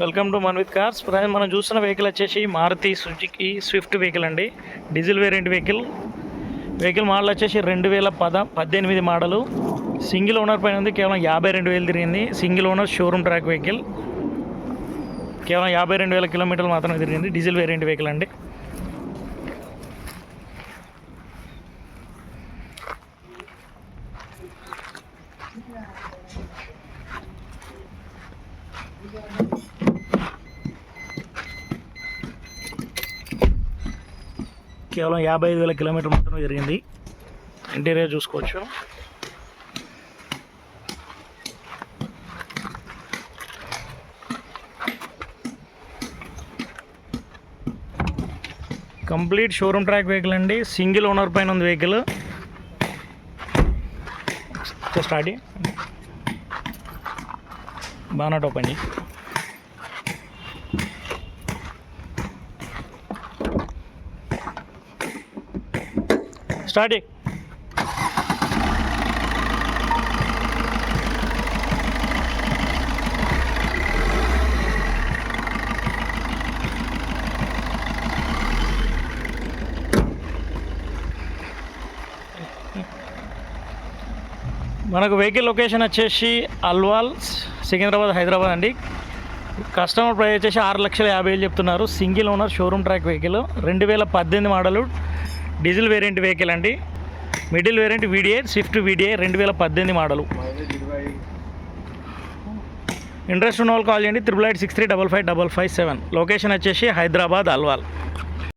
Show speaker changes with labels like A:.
A: Welcome to Manvith cars. Present మనం చూస్తున్న vehicle వచ్చేసి మారుతి సుజుకి స్విఫ్ట్ వెహికల్ అండి. Diesel variant vehicle vehicle model వచ్చేసి రెండు వేల పద పద్దెనిమిది మోడలు సింగిల్ ఓనర్ పైన ఉంది కేవలం యాభై రెండు వేలు తిరిగింది. Single owner showroom track vehicle కేవలం యాభై రెండు వేల కిలోమీటర్లు మాత్రమే తిరిగింది డీజిల్ వేరియంట్ వెహికల్ అండి. కేవలం యాభై ఐదు వేల కిలోమీటర్ మాత్రమే జరిగింది. ఇంటీరియర్ చూసుకోవచ్చు. కంప్లీట్ షోరూమ్ ట్రాక్ వెహికల్ అండి. సింగిల్ ఓనర్ పైన ఉంది వెహికల్. స్టార్ట్ బానట్ ఓపెన్ చేయి స్టార్టింగ్. మనకు వెహికల్ లొకేషన్ వచ్చేసి అల్వాల్ సికింద్రాబాద్ హైదరాబాద్ అండి. కస్టమర్ ప్రైస్ వచ్చేసి ఆరు లక్షల యాభై వేలు చెప్తున్నారు. Single owner showroom track vehicle. రెండు వేల పద్దెనిమిది మోడలు. డీజిల్ వేరియంట్ వెహికల్ అండి. Middle variant VDA Swift VDA రెండు వేల పద్దెనిమిది మోడలు. ఇంట్రెస్ట్ ఉన్న వాళ్ళు కాల్ చేయండి triple eight six three double five double five seven location వచ్చేసి హైదరాబాద్ అల్వాల్.